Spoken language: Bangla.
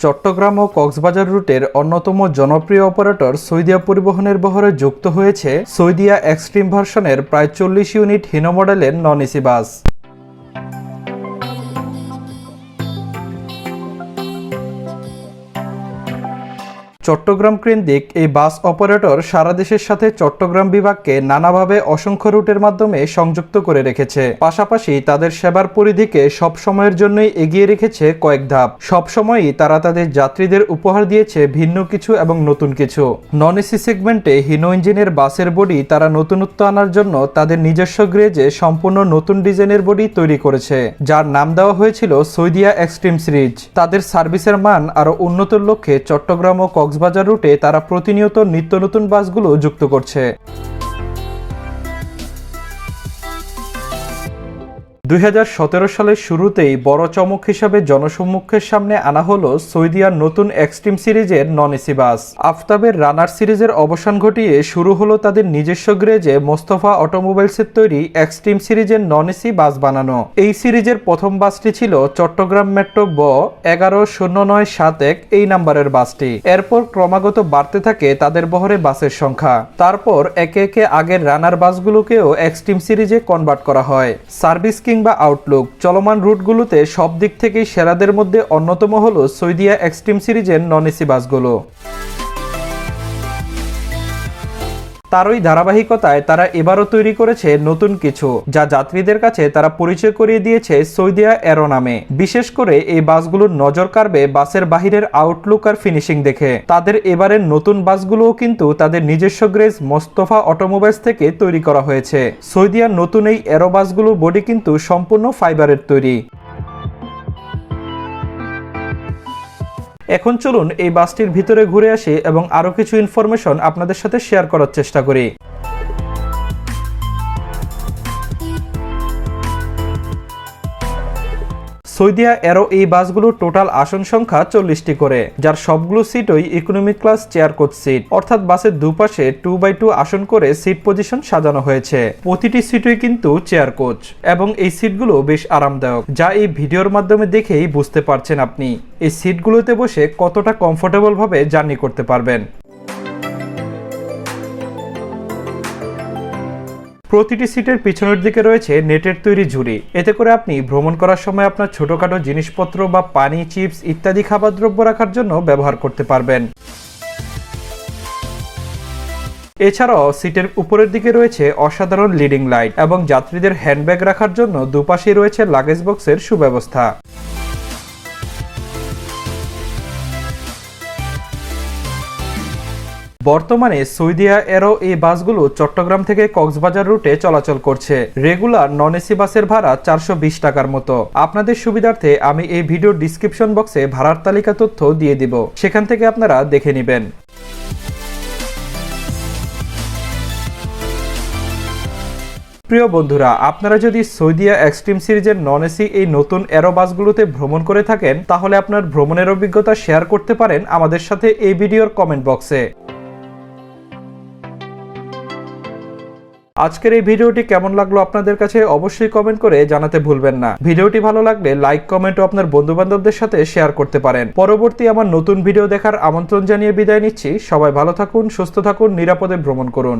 চট্টগ্রাম ও কক্সবাজার রুটের অন্যতম জনপ্রিয় অপারেটর সৈদিয়া পরিবহনের বহরে যুক্ত হয়েছে সৈদিয়া এক্সট্রিম ভার্সনের প্রায় চল্লিশ ইউনিট হিনো মডেলের নন এসি বাস। চট্টগ্রাম কেন্দ্রিক এই বাস অপারেটর সারা দেশের সাথে চট্টগ্রাম বিভাগকে নানাভাবে অসংখ্য রুটের মাধ্যমে সংযুক্ত করে রেখেছে। পাশাপাশি তাদের সেবার পরিধিকে সব সময়ের জন্যই এগিয়ে রেখেছে কয়েক ধাপ। সবসময়ই তারা তাদের যাত্রীদের উপহার দিয়েছে ভিন্ন কিছু এবং নতুন কিছু। নন এসি সেগমেন্টে হিনো ইঞ্জিনের বাসের বডি তারা নতুনত্ব আনার জন্য তাদের নিজস্ব গ্রেজে সম্পূর্ণ নতুন ডিজাইনের বডি তৈরি করেছে, যার নাম দেওয়া হয়েছিল সৌদিয়া এক্সট্রিম সিরিজ। তাদের সার্ভিসের মান আরও উন্নতর লক্ষ্যে চট্টগ্রাম ও কক্সবাজার রুটে তারা প্রতিনিয়ত নিত্য নতুন বাসগুলো যুক্ত করছে। দুই হাজার সতেরো সালের শুরুতেই বড় চমক হিসাবে জনসম্মুখের সামনে আনা হলো সৌদিয়ার নতুন এক্সট্রিম সিরিজের নন এসি বাস আফতাবের রানার সিরিজের অবসান ঘটিয়ে শুরু হলো তাদের নিজস্ব গ্রেজে মোস্তফা অটোমোবাইলসের তৈরি এক্সট্রিম সিরিজের নন এসি বাস বানানো। এই সিরিজের প্রথম বাসটি ছিল চট্টগ্রাম মেট্রো ব এগারো শূন্য নয় সাত এক এই নাম্বারের বাসটি। এরপর ক্রমাগত বাড়তে থাকে তাদের বহরে বাসের সংখ্যা। তারপর একে একে আগের রানার বাসগুলোকেও এক্সট্রিম সিরিজে কনভার্ট করা হয়। সার্ভিস কিংবা আউটলুক চলমান রুটগুলোতে সব দিক থেকেই সেরাদের মধ্যে অন্যতম হলো সৌদিয়া এক্সট্রিম সিরিজের নন এসি বাসগুলো। তারই ধারাবাহিকতায় তারা এবারও তৈরি করেছে নতুন কিছু, যা যাত্রীদের কাছে তারা পরিচয় করিয়ে দিয়েছে সৌদিয়া এরো নামে। বিশেষ করে এই বাসগুলোর নজর কাড়বে বাসের বাহিরের আউটলুক আর ফিনিশিং দেখে। তাদের এবারের নতুন বাসগুলোও কিন্তু তাদের নিজস্ব গ্রেজ মোস্তফা অটোমোবাইলস থেকে তৈরি করা হয়েছে। সৌদিয়ার নতুন এই এরো বাসগুলোর বডি কিন্তু সম্পূর্ণ ফাইবারের তৈরি। এখন চলুন এই বাসটির ভিতরে ঘুরে আসি এবং আরও কিছু ইনফরমেশন আপনাদের সাথে শেয়ার করার চেষ্টা করি। সৌদিয়া এরো এই বাসগুলোর টোটাল আসন সংখ্যা চল্লিশটি করে, যার সবগুলো সিটই economy class chair coach seat অর্থাৎ বাসের দুপাশে টু বাই টু আসন করে সিট পজিশন সাজানো হয়েছে। প্রতিটি সিটই কিন্তু চেয়ার কোচ এবং এই সিটগুলো বেশ আরামদায়ক, যা এই ভিডিওর মাধ্যমে দেখেই বুঝতে পারছেন আপনি। এই সিটগুলোতে বসে কতটা কমফোর্টেবল ভাবে জার্নি করতে পারবেন। প্রতিটি সিটের পিছনের দিকে রয়েছে নেটের তৈরি ঝুড়ি। এতে করে আপনি ভ্রমণ করার সময় আপনার ছোটখাটো জিনিসপত্র বা পানি, চিপস ইত্যাদি খাবার দ্রব্য রাখার জন্য ব্যবহার করতে পারবেন। এছাড়াও সিটের উপরের দিকে রয়েছে অসাধারণ লিডিং লাইট এবং যাত্রীদের হ্যান্ডব্যাগ রাখার জন্য দুপাশেই রয়েছে লাগেজ বক্সের সুব্যবস্থা। বর্তমানে সৌদিয়া এরো এই বাসগুলো চট্টগ্রাম থেকে কক্সবাজার রুটে চলাচল করছে। রেগুলার নন এসি বাসের ভাড়া চারশো বিশ টাকার মতো। আপনাদের সুবিধার্থে আমি এই ভিডিও ডিসক্রিপশন বক্সে ভাড়ার তালিকা তথ্য দিয়ে দিব। সেখান থেকে আপনারা দেখে নেবেন। প্রিয় বন্ধুরা, আপনারা যদি সৌদিয়া এক্সট্রিম সিরিজের নন এসি এই নতুন এরো বাসগুলোতে ভ্রমণ করে থাকেন, তাহলে আপনার ভ্রমণের অভিজ্ঞতা শেয়ার করতে পারেন আমাদের সাথে এই ভিডিওর কমেন্ট বক্সে আজকের এই ভিডিওটি কেমন লাগল আপনাদের কাছে অবশ্যই কমেন্ট করে জানাতে ভুলবেন না। ভিডিওটি ভালো লাগলে লাইক কমেন্ট ও আপনার বন্ধু বান্ধবদের সাথে শেয়ার করতে পারেন। পরবর্তী আমার নতুন ভিডিও দেখার আমন্ত্রণ জানিয়ে বিদায় নিচ্ছি। সবাই ভালো থাকুন, সুস্থ থাকুন, নিরাপদে ভ্রমণ করুন।